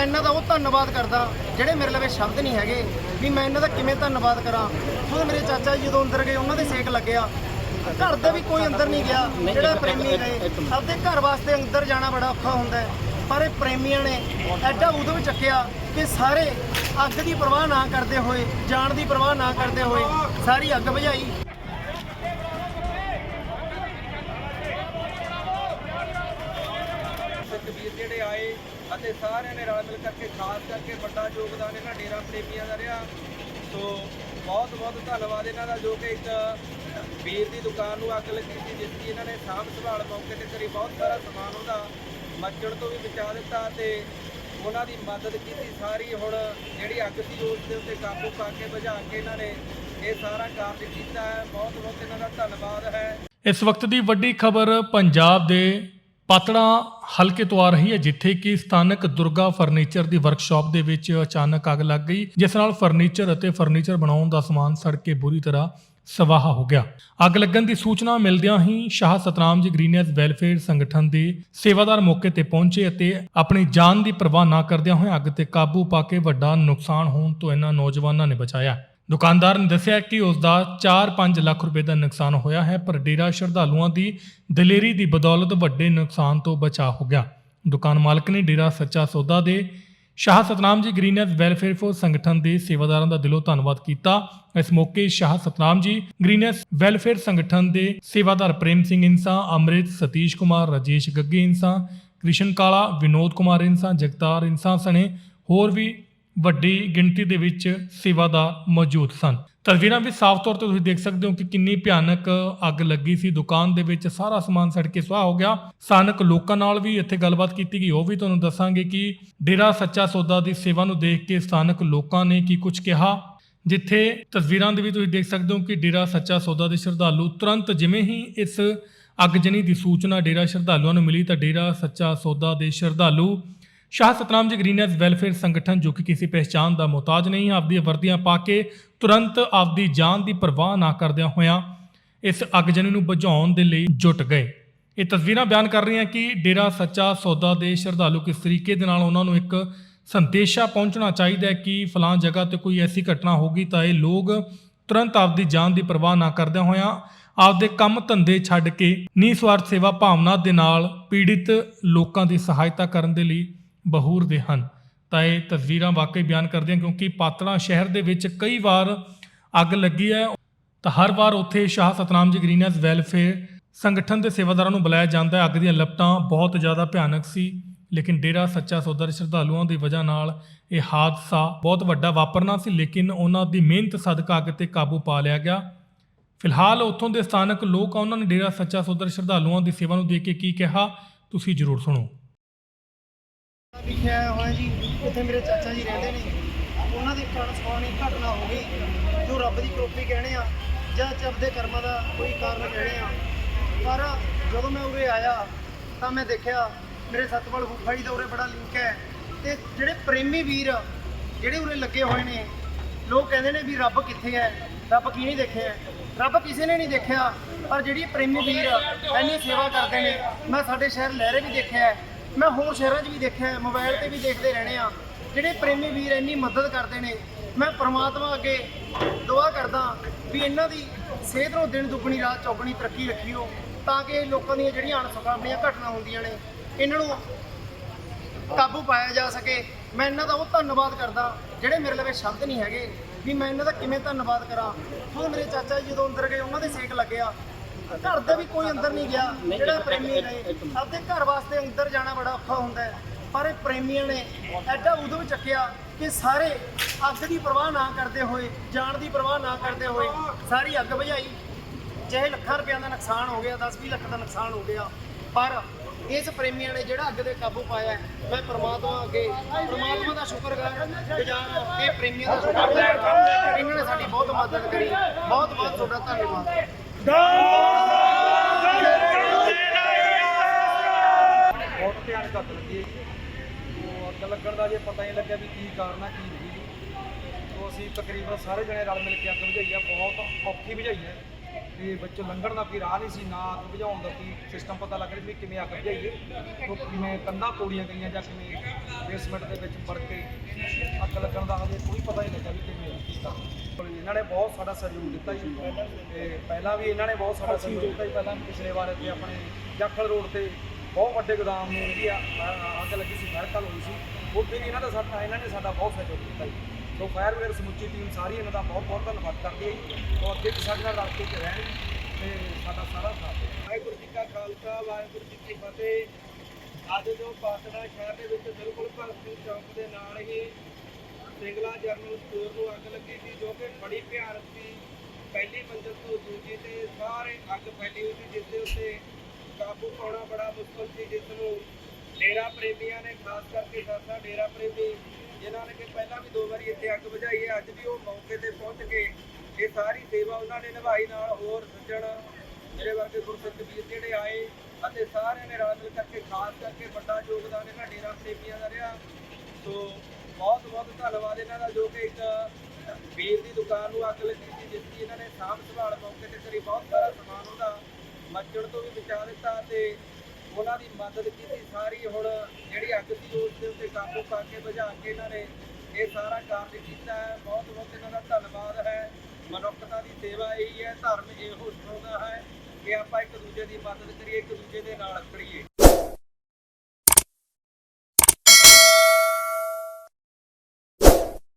ਮੈਂ ਇਹਨਾਂ ਦਾ ਉਹ ਧੰਨਵਾਦ ਕਰਦਾ ਜਿਹੜੇ ਮੇਰੇ ਲਵੇ ਸ਼ਬਦ ਨਹੀਂ ਹੈਗੇ ਵੀ ਮੈਂ ਇਹਨਾਂ ਦਾ ਕਿਵੇਂ ਧੰਨਵਾਦ ਕਰਾਂ। ਉਹ ਮੇਰੇ ਚਾਚਾ ਜੀ ਜਦੋਂ ਅੰਦਰ ਗਏ ਉਹਨਾਂ ਦੇ ਸੇਕ ਲੱਗਿਆ। ਘਰ ਦਾ ਵੀ ਕੋਈ ਅੰਦਰ ਨਹੀਂ ਗਿਆ ਜਿਹੜਾ ਪ੍ਰੇਮੀ ਗਏ ਆਪਦੇ ਘਰ ਵਾਸਤੇ ਅੰਦਰ ਜਾਣਾ ਬੜਾ ਔਖਾ ਹੁੰਦਾ ਪਰ ਇਹ ਪ੍ਰੇਮੀਆਂ ਨੇ ਐਡਾ ਉਦੋਂ ਚੱਕਿਆ ਕਿ ਸਾਰੇ ਅੱਗ ਦੀ ਪਰਵਾਹ ਨਾ ਕਰਦੇ ਹੋਏ ਜਾਨ ਦੀ ਪਰਵਾਹ ਨਾ ਕਰਦੇ ਹੋਏ ਸਾਰੀ ਅੱਗ ਬੁਝਾਈ ਸਿੱਖ ਵੀਰ ਜਿਹੜੇ ਆਏ ਅਤੇ ਸਾਰਿਆਂ ਨੇ ਰਲ ਮਿਲ ਕਰਕੇ, ਖਾਸ ਕਰਕੇ ਵੱਡਾ ਯੋਗਦਾਨ ਇਹਨਾਂ ਡੇਰਾ ਪ੍ਰੇਮੀਆਂ ਦਾ ਰਿਹਾ। ਸੋ ਬਹੁਤ ਬਹੁਤ ਧੰਨਵਾਦ ਇਹਨਾਂ ਦਾ, ਜੋ ਕਿ ਇੱਕ ਵੀਰ ਦੀ ਦੁਕਾਨ ਨੂੰ ਅੱਗ ਲੱਗੀ ਸੀ, ਜਿਸ ਦੀ ਇਹਨਾਂ ਨੇ ਸਾਂਭ ਸੰਭਾਲ ਮੌਕੇ ਤੇ ਕਰੀ। ਬਹੁਤ ਸਾਰਾ ਸਮਾਨ ਉਹਦਾ ਮੱਚਣ ਤੋਂ ਵੀ ਬਚਾ ਦਿੱਤਾ ਤੇ ਉਹਨਾਂ ਦੀ ਮਦਦ ਕੀਤੀ। ਸਾਰੀ ਹੁਣ ਜਿਹੜੀ ਅੱਗ ਸੀ, ਉਸ ਦੇ ਉੱਤੇ ਕਾਬੂ ਪਾ ਕੇ ਬੁਝਾ ਕੇ ਇਹਨਾਂ ਨੇ ਇਹ ਸਾਰਾ ਕਾਰਜ ਕੀਤਾ ਹੈ। ਬਹੁਤ ਬਹੁਤ ਇਹਨਾਂ ਦਾ ਧੰਨਵਾਦ ਹੈ। ਇਸ ਵਕਤ ਦੀ ਵੱਡੀ ਖਬਰ ਪੰਜਾਬ ਦੇ ਪਾਤੜਾ ਹਲਕੇ ਤੋਂ ਆ ਰਹੀ ਹੈ, ਜਿੱਥੇ ਕਿ ਸਥਾਨਕ ਦੁਰਗਾ ਫਰਨੀਚਰ ਦੀ ਵਰਕਸ਼ਾਪ ਦੇ ਵਿੱਚ ਅਚਾਨਕ ਅੱਗ ਲੱਗ ਗਈ, ਜਿਸ ਨਾਲ ਫਰਨੀਚਰ ਅਤੇ ਫਰਨੀਚਰ ਬਣਾਉਣ ਦਾ ਸਮਾਨ ਸੜ ਕੇ ਬੁਰੀ ਤਰ੍ਹਾਂ ਸਵਾਹ ਹੋ ਗਿਆ। ਅੱਗ ਲੱਗਣ ਦੀ ਸੂਚਨਾ ਮਿਲਦਿਆਂ ਹੀ ਸ਼ਾਹ ਸਤਨਾਮ ਜੀ ਗ੍ਰੀਨੈਸ ਵੈਲਫੇਅਰ ਸੰਗਠਨ ਦੇ ਸੇਵਾਦਾਰ ਮੌਕੇ ਤੇ ਪਹੁੰਚੇ ਅਤੇ ਆਪਣੀ ਜਾਨ ਦੀ ਪਰਵਾਹ ਨਾ ਕਰਦਿਆਂ ਹੋਏ ਅੱਗ ਤੇ ਕਾਬੂ ਪਾ ਕੇ ਵੱਡਾ ਨੁਕਸਾਨ ਹੋਣ ਤੋਂ ਇਹਨਾਂ ਨੌਜਵਾਨਾਂ ਨੇ ਬਚਾਇਆ। ਦੁਕਾਨਦਾਰ ਨੇ ਦੱਸਿਆ ਕਿ ਉਸ ਦਾ 4-5 ਲੱਖ ਰੁਪਏ ਦਾ ਨੁਕਸਾਨ ਹੋਇਆ ਹੈ, ਪਰ ਡੇਰਾ ਸ਼ਰਧਾਲੂਆਂ ਦੀ ਦਲੇਰੀ ਦੀ ਬਦੌਲਤ ਵੱਡੇ ਨੁਕਸਾਨ ਤੋਂ ਬਚਾ ਹੋ ਗਿਆ। ਦੁਕਾਨ ਮਾਲਕ ਨੇ ਡੇਰਾ ਸੱਚਾ ਸੌਦਾ ਦੇ ਸ਼ਾਹ ਸਤਨਾਮ ਜੀ ਗ੍ਰੀਨੈਸ ਵੈਲਫੇਅਰ ਫੋਰ ਸੰਗਠਨ ਦੇ ਸੇਵਾਦਾਰਾਂ ਦਾ ਦਿਲੋਂ ਧੰਨਵਾਦ ਕੀਤਾ। ਇਸ ਮੌਕੇ ਸ਼ਾਹ ਸਤਨਾਮ ਜੀ ਗ੍ਰੀਨੈਸ ਵੈਲਫੇਅਰ ਸੰਗਠਨ ਦੇ ਸੇਵਾਦਾਰ ਪ੍ਰੇਮ ਸਿੰਘ ਇਨਸਾ, ਅੰਮ੍ਰਿਤ ਸਤੀਸ਼ ਕੁਮਾਰ, ਰਾਜੇਸ਼ ਗੱਗੇ ਇਨਸਾ, ਕ੍ਰਿਸ਼ਨ ਕਾਲਾ, ਵਿਨੋਦ ਕੁਮਾਰ ਇਨਸਾ, ਜਗਤਾਰ ਇਨਸਾ ਸਣੇ ਹੋਰ ਵੀ ਵੱਡੀ ਗਿਣਤੀ ਦੇ ਵਿੱਚ ਸੇਵਾ ਦਾ ਮੌਜੂਦ ਸਨ। ਤਸਵੀਰਾਂ ਵੀ ਸਾਫ਼ ਤੌਰ ਤੇ ਤੁਸੀਂ ਦੇਖ ਸਕਦੇ ਹੋ ਕਿ ਕਿੰਨੀ ਭਿਆਨਕ ਅੱਗ ਲੱਗੀ ਸੀ। ਦੁਕਾਨ ਦੇ ਵਿੱਚ ਸਾਰਾ ਸਮਾਨ ਸੜ ਕੇ ਸੁਆਹ ਹੋ ਗਿਆ। ਸਥਾਨਕ ਲੋਕਾਂ ਨਾਲ ਵੀ ਇੱਥੇ ਗੱਲਬਾਤ ਕੀਤੀ ਗਈ। ਉਹ ਵੀ ਤੁਹਾਨੂੰ ਦੱਸਾਂਗੇ ਕਿ ਡੇਰਾ ਸੱਚਾ ਸੌਦਾ ਦੀ ਸੇਵਾ ਨੂੰ ਦੇਖ ਕੇ ਸਥਾਨਕ ਲੋਕਾਂ ਨੇ ਕੀ ਕੁਝ ਕਿਹਾ, ਜਿੱਥੇ ਤਸਵੀਰਾਂ ਦੇ ਵੀ ਤੁਸੀਂ ਦੇਖ ਸਕਦੇ ਹੋ ਕਿ ਡੇਰਾ ਸੱਚਾ ਸੌਦਾ ਦੇ ਸ਼ਰਧਾਲੂ ਤੁਰੰਤ ਜਿਵੇਂ ਹੀ ਇਸ ਅੱਗਜਣੀ ਦੀ ਸੂਚਨਾ ਡੇਰਾ ਸ਼ਰਧਾਲੂਆਂ ਨੂੰ ਮਿਲੀ ਤਾਂ ਡੇਰਾ ਸੱਚਾ ਸੌਦਾ ਦੇ ਸ਼ਰਧਾਲੂ ਸ਼ਾਹ ਸਤਨਾਮ ਜੀ ਗ੍ਰੀਨੈਸ ਵੈਲਫੇਅਰ ਸੰਗਠਨ, ਜੋ ਕਿ ਕਿਸੇ ਪਹਿਚਾਣ ਦਾ ਮੁਹਤਾਜ ਨਹੀਂ ਆਪਦੀਆਂ ਵਰਦੀਆਂ ਪਾ ਕੇ ਤੁਰੰਤ ਆਪਦੀ ਜਾਨ ਦੀ ਪਰਵਾਹ ਨਾ ਕਰਦਿਆਂ ਹੋਇਆਂ ਇਸ ਅੱਗਜਣੀ ਨੂੰ ਬੁਝਾਉਣ ਦੇ ਲਈ ਜੁਟ ਗਏ। ਇਹ ਤਸਵੀਰਾਂ ਬਿਆਨ ਕਰ ਰਹੀਆਂ ਕਿ ਡੇਰਾ ਸੱਚਾ ਸੌਦਾ ਦੇ ਸ਼ਰਧਾਲੂ ਕਿਸ ਤਰੀਕੇ ਦੇ ਨਾਲ ਉਹਨਾਂ ਨੂੰ ਇੱਕ ਸੰਦੇਸ਼ਾ ਪਹੁੰਚਣਾ ਚਾਹੀਦਾ ਹੈ ਕਿ ਫਲਾਂ ਜਗ੍ਹਾ ਤੇ ਕੋਈ ਐਸੀ ਘਟਨਾ ਹੋਗੀ ਤਾਂ ਇਹ ਲੋਕ ਤੁਰੰਤ ਆਪਦੀ ਜਾਨ ਦੀ ਪਰਵਾਹ ਨਾ ਕਰਦਿਆਂ ਹੋਇਆਂ ਆਪਦੇ ਕੰਮ ਧੰਦੇ ਛੱਡ ਕੇ ਨਿਸਵਾਰਥ ਸੇਵਾ ਭਾਵਨਾ ਦੇ ਨਾਲ ਪੀੜਿਤ ਲੋਕਾਂ ਦੀ ਸਹਾਇਤਾ ਕਰਨ ਦੇ ਲਈ ਬਹੂਰਦੇ ਹਨ। ਤਾਂ ਇਹ ਤਸਵੀਰਾਂ ਵਾਕਈ ਬਿਆਨ ਕਰਦੀਆਂ ਕਿਉਂਕਿ ਪਾਤੜਾ ਸ਼ਹਿਰ ਦੇ ਵਿੱਚ ਕਈ ਵਾਰ ਅੱਗ ਲੱਗੀ ਹੈ। ਤਾਂ ਹਰ ਵਾਰ ਉੱਥੇ ਸ਼ਾਹ ਸਤਨਾਮ ਜੀ ਗ੍ਰੀਨੈਸ ਵੈਲਫੇਅਰ ਸੰਗਠਨ ਦੇ ਸੇਵਾਦਾਰਾਂ ਨੂੰ ਬੁਲਾਇਆ ਜਾਂਦਾ ਹੈ। ਅੱਗ ਦੀਆਂ ਲਪਟਾਂ ਬਹੁਤ ਜ਼ਿਆਦਾ ਭਿਆਨਕ ਸੀ, ਲੇਕਿਨ ਡੇਰਾ ਸੱਚਾ ਸੌਦਾ ਦੇ ਸ਼ਰਧਾਲੂਆਂ ਦੀ ਵਜ੍ਹਾ ਨਾਲ ਇਹ ਹਾਦਸਾ ਬਹੁਤ ਵੱਡਾ ਵਾਪਰਨਾ ਸੀ, ਲੇਕਿਨ ਉਹਨਾਂ ਦੀ ਮਿਹਨਤ ਸਦਕਾ ਅੱਗ ਤੇ ਕਾਬੂ ਪਾ ਲਿਆ ਗਿਆ। ਫਿਲਹਾਲ ਉੱਥੋਂ ਦੇ ਸਥਾਨਕ ਲੋਕ ਆ, ਉਹਨਾਂ ਨੇ ਡੇਰਾ ਸੱਚਾ ਸੌਦਾ ਦੇ ਸ਼ਰਧਾਲੂਆਂ ਦੀ ਸੇਵਾ ਨੂੰ ਦੇਖ ਕੇ ਕੀ ਕਿਹਾ, ਤੁਸੀਂ ਜ਼ਰੂਰ ਸੁਣੋ। ਲਿਖਿਆ ਹੋਇਆ ਜੀ, ਇੱਥੇ ਮੇਰੇ ਚਾਚਾ ਜੀ ਰਹਿੰਦੇ ਨੇ। ਉਹਨਾਂ ਦੀ ਅਣਸੁਖਾਵੀ ਘਟਨਾ ਹੋ ਗਈ, ਜੋ ਰੱਬ ਦੀ ਕਰੋਪੀ ਕਹਿਣੇ ਆ, ਜਾਂ ਚੱਬ ਦੇ ਕਰਮਾਂ ਦਾ ਕੋਈ ਕਾਰਨ ਕਹਿਣੇ ਆ। ਪਰ ਜਦੋਂ ਮੈਂ ਉਰੇ ਆਇਆ, ਤਾਂ ਮੈਂ ਦੇਖਿਆ, ਮੇਰੇ ਸਤਪਾਲ ਫੁੱਫਾ ਜੀ ਦਾ ਉਰੇ ਬੜਾ ਲਿੰਕ ਹੈ। ਤੇ ਜਿਹੜੇ ਪ੍ਰੇਮੀ ਵੀਰ, ਜਿਹੜੇ ਉਰੇ ਲੱਗੇ ਹੋਏ ਨੇ, ਲੋਕ ਕਹਿੰਦੇ ਨੇ ਵੀ ਰੱਬ ਕਿੱਥੇ ਹੈ? ਰੱਬ ਕੀ ਨਹੀਂ ਦੇਖਿਆ? ਰੱਬ ਕਿਸੇ ਨੇ ਨਹੀਂ ਦੇਖਿਆ। ਪਰ ਜਿਹੜੀ ਪ੍ਰੇਮੀ ਵੀਰ ਇੰਨੀ ਸੇਵਾ ਕਰਦੇ ਨੇ, ਮੈਂ ਸਾਡੇ ਸ਼ਹਿਰ ਲਹਿਰੇ ਵੀ ਦੇਖਿਆ ਮੈਂ ਹੋਰ ਸ਼ਹਿਰਾਂ 'ਚ ਵੀ ਦੇਖਿਆ ਹੈ, ਮੋਬਾਈਲ ਤੇ ਵੀ ਦੇਖਦੇ ਰਹਿਣੇ ਆ ਜਿਹੜੇ ਪ੍ਰੇਮੀ ਵੀਰ ਇੰਨੀ ਮਦਦ ਕਰਦੇ ਨੇ ਮੈਂ ਪ੍ਰਮਾਤਮਾ ਅੱਗੇ ਦੁਆ ਕਰਦਾ ਵੀ ਇਹਨਾਂ ਦੀ ਸਿਹਤ ਨੂੰ ਦਿਨ ਦੁੱਗਣੀ ਰਾਤ ਚੌਗਣੀ ਤਰੱਕੀ ਰੱਖੀਓ ਤਾਂ ਕਿ ਲੋਕਾਂ ਦੀਆਂ ਜਿਹੜੀਆਂ ਅਣਸੁਖਾਵੀਆਂ ਘਟਨਾ ਹੁੰਦੀਆਂ ਨੇ ਇਹਨਾਂ ਨੂੰ ਕਾਬੂ ਪਾਇਆ ਜਾ ਸਕੇ। ਮੈਂ ਇਹਨਾਂ ਦਾ ਉਹ ਧੰਨਵਾਦ ਕਰਦਾ ਜਿਹੜੇ ਮੇਰੇ ਲਵੇ ਸ਼ਬਦ ਨਹੀਂ ਹੈਗੇ ਵੀ ਮੈਂ ਇਹਨਾਂ ਦਾ ਕਿਵੇਂ ਧੰਨਵਾਦ ਕਰਾਂ। ਹੁਣ ਮੇਰੇ ਚਾਚਾ ਜੀ ਜਦੋਂ ਅੰਦਰ ਗਏ ਉਹਨਾਂ ਦੇ ਸੇਕ ਲੱਗਿਆ। ਘਰ ਦਾ ਵੀ ਕੋਈ ਅੰਦਰ ਨਹੀਂ ਗਿਆ ਜਿਹੜਾ ਪ੍ਰੇਮੀ ਨੇ। ਆਪਦੇ ਘਰ ਵਾਸਤੇ ਅੰਦਰ ਜਾਣਾ ਬੜਾ ਔਖਾ ਹੁੰਦਾ ਹੈ ਪਰ ਇਹ ਪ੍ਰੇਮੀਆਂ ਨੇ ਐਡਾ ਉਦੋਂ ਚੱਕਿਆ ਕਿ ਸਾਰੇ ਅੱਗ ਦੀ ਪਰਵਾਹ ਨਾ ਕਰਦੇ ਹੋਏ ਜਾਨ ਦੀ ਪਰਵਾਹ ਨਾ ਕਰਦੇ ਹੋਏ ਸਾਰੀ ਅੱਗ ਬੁਝਾਈ। ਚਾਹੇ ਲੱਖਾਂ ਰੁਪਈਆਂ ਦਾ ਨੁਕਸਾਨ ਹੋ ਗਿਆ 10-20 ਲੱਖ ਦਾ ਨੁਕਸਾਨ ਹੋ ਗਿਆ ਪਰ ਇਸ ਪ੍ਰੇਮੀਆਂ ਨੇ ਜਿਹੜਾ ਅੱਗ ਦੇ ਕਾਬੂ ਪਾਇਆ ਮੈਂ ਪ੍ਰਮਾਤਮਾ ਅੱਗੇ ਪ੍ਰਮਾਤਮਾ ਦਾ ਸ਼ੁਕਰਗੁਜ਼ਾਰ ਗੁਜ਼ਾਰ ਇਹ ਪ੍ਰੇਮੀਆਂ ਦਾ ਸ਼ੁਕਰਗੁਜ਼ਾਰ ਇਹਨਾਂ ਨੇ ਸਾਡੀ ਬਹੁਤ ਮਦਦ ਕਰੀ। ਬਹੁਤ ਬਹੁਤ ਤੁਹਾਡਾ ਧੰਨਵਾਦ। ਬਹੁਤ ਧਿਆਨ ਅੱਗ ਲੱਗੀ ਉਹ ਅੱਗ ਲੱਗਣ ਦਾ ਜੇ ਪਤਾ ਨਹੀਂ ਲੱਗਿਆ ਵੀ ਕੀ ਕਾਰਨ ਹੈ ਕੀ ਨਹੀਂ ਜੀ। ਅਸੀਂ ਤਕਰੀਬਨ ਸਾਰੇ ਜਣੇ ਰਲ ਮਿਲ ਕੇ ਅੱਗ ਬੁਝਾਈ ਆ, ਬਹੁਤ ਔਖੀ ਬੁਝਾਈ ਹੈ। ਤੇ ਵਿੱਚੋਂ ਲੰਘਣ ਦਾ ਕੋਈ ਰਾਹ ਨਹੀਂ ਸੀ, ਨਾ ਅੱਗ ਬੁਝਾਉਣ ਦਾ ਕੋਈ ਸਿਸਟਮ ਪਤਾ ਲੱਗ ਰਿਹਾ ਸੀ ਵੀ ਕਿਵੇਂ ਅੱਗ ਬੁਝਾਈਏ। ਉਹ ਕਿਵੇਂ ਕੰਧਾਂ ਤੋੜੀਆਂ ਗਈਆਂ ਜਾਂ ਕਿਵੇਂ ਬੇਸਮੈਂਟ ਦੇ ਵਿੱਚ ਵੜ ਕੇ ਅੱਗ ਲੱਗਣ ਦਾ ਹਜੇ ਕੋਈ ਪਤਾ ਨਹੀਂ ਲੱਗਾ ਵੀ ਕਿਵੇਂ ਕੀਤਾ ਇਹਨਾਂ ਨੇ ਬਹੁਤ ਸਾਡਾ ਸਹਿਯੋਗ ਦਿੱਤਾ ਜੀ। ਤੇ ਪਹਿਲਾਂ ਵੀ ਇਹਨਾਂ ਨੇ ਬਹੁਤ ਸਾਡਾ ਸਹਿਯੋਗ ਦਿੱਤਾ ਜੀ। ਪਹਿਲਾਂ ਪਿਛਲੇ ਵਾਰ ਇੱਥੇ ਆਪਣੇ ਜਾਖਲ ਰੋਡ ਤੇ ਬਹੁਤ ਵੱਡੇ ਗੋਦਾਮ ਨੂੰ ਜਿਹੜੀ ਅੱਗ ਲੱਗੀ ਸੀ ਫਾਇਰ ਹੋਈ ਸੀ। ਉੱਥੇ ਵੀ ਇਹਨਾਂ ਦਾ ਸਾਡਾ ਇਹਨਾਂ ਨੇ ਸਾਡਾ ਬਹੁਤ ਸਹਿਯੋਗ ਦਿੱਤਾ ਜੀ। ਸੋ ਫਾਇਰ ਬ੍ਰਿਗੇਡ ਸਮੁੱਚੀ ਟੀਮ ਸਾਰੀ ਇਹਨਾਂ ਦਾ ਬਹੁਤ ਬਹੁਤ ਧੰਨਵਾਦ ਕਰਦੀ ਹੈ ਜੀ। ਔਰ ਅੱਗੇ ਵੀ ਸਾਡੇ ਨਾਲ ਰਲ ਕੇ ਰਹਿਣ ਤੇ ਸਾਡਾ ਸਾਰਾ ਸਾਥ ਦੇਣ। ਵਾਹਿਗੁਰੂ ਜੀ ਕਾ ਖਾਲਸਾ ਵਾਹਿਗੁਰੂ ਜੀ ਕੀ ਫਤਿਹ। ਅੱਜ ਜੋ ਪਾਤੜਾ ਸ਼ਹਿਰ ਦੇ ਵਿੱਚ ਬਿਲਕੁਲ ਭਗਤ ਸਿੰਘ ਚੌਕ ਦੇ ਨਾਲ ਹੀ ਸਿੰਗਲਾ ਜਰਨਲ ਸਟੋਰ ਨੂੰ ਅੱਗ ਲੱਗੀ ਸੀ, ਜੋ ਕਿ ਬੜੀ ਭਿਆਨਕ ਸੀ। ਪਹਿਲੀ ਮੰਜ਼ਿਲ ਤੋਂ ਦੂਜੀ ਤੇ ਸਾਰੇ ਅੱਗ ਫੈਲੀ ਹੋਈ ਸੀ, ਜਿਸ ਦੇ ਉੱਤੇ ਕਾਬੂ ਪਾਉਣਾ ਬੜਾ ਮੁਸ਼ਕਲ ਸੀ, ਜਿਸ ਨੂੰ ਡੇਰਾ ਪ੍ਰੇਮੀਆਂ ਨੇ ਖਾਸ ਕਰਕੇ ਸਾਡਾ ਡੇਰਾ ਪ੍ਰੇਮੀ, ਜਿਨ੍ਹਾਂ ਨੇ ਕਿ ਪਹਿਲਾਂ ਵੀ ਦੋ ਵਾਰੀ ਇੱਥੇ ਅੱਗ ਬੁਝਾਈ ਹੈ, ਅੱਜ ਵੀ ਉਹ ਮੌਕੇ ਤੇ ਪਹੁੰਚ ਕੇ ਇਹ ਸਾਰੀ ਸੇਵਾ ਉਹਨਾਂ ਨੇ ਨਿਭਾਈ ਨਾਲ ਹੋਰ ਸੱਜਣ, ਮੇਰੇ ਵਰਗੇ ਗੁਰਸਿੱਖ ਵੀਰ ਜਿਹੜੇ ਆਏ ਅਤੇ ਸਾਰਿਆਂ ਨੇ ਰਲ ਮਿਲ ਕਰਕੇ ਖਾਸ ਕਰਕੇ ਵੱਡਾ ਯੋਗਦਾਨ ਇਹਨਾਂ ਡੇਰਾ ਪ੍ਰੇਮੀਆਂ ਦਾ ਰਿਹਾ। ਸੋ ਬਹੁਤ ਬਹੁਤ ਧੰਨਵਾਦ ਇਹਨਾਂ ਦਾ ਜੋ ਕਿ ਇੱਕ ਵੀਰ ਦੀ ਦੁਕਾਨ ਨੂੰ ਅੱਗ ਲੱਗੀ ਸੀ, ਜਿਸ ਦੀ ਇਹਨਾਂ ਨੇ ਸਾਂਭ ਸੰਭਾਲ ਮੌਕੇ ਤੇ ਕਰੀ ਬਹੁਤ ਸਾਰਾ ਸਮਾਨ ਉਹਦਾ ਮੱਚਣ ਤੋਂ ਵੀ ਬਚਾ ਦਿੱਤਾ ਤੇ ਉਹਨਾਂ ਦੀ ਮਦਦ ਕੀਤੀ। ਸਾਰੀ ਹੁਣ ਜਿਹੜੀ ਅੱਗ ਸੀ, ਉਸ ਦੇ ਉੱਤੇ ਕਾਬੂ ਪਾ ਕੇ ਬੁਝਾ ਕੇ ਇਹਨਾਂ ਨੇ ਇਹ ਸਾਰਾ ਕਾਰਜ ਕੀਤਾ ਹੈ। ਬਹੁਤ ਬਹੁਤ ਇਹਨਾਂ ਦਾ ਧੰਨਵਾਦ ਹੈ। ਮਨੁੱਖਤਾ ਦੀ ਸੇਵਾ ਇਹੀ ਹੈ, ਧਰਮ ਇਹੋ ਸਿਖਾਉਂਦਾ ਹੈ ਕਿ ਆਪਾਂ ਇੱਕ ਦੂਜੇ ਦੀ ਮਦਦ ਕਰੀਏ, ਇੱਕ ਦੂਜੇ ਦੇ ਨਾਲ ਖੜੀਏ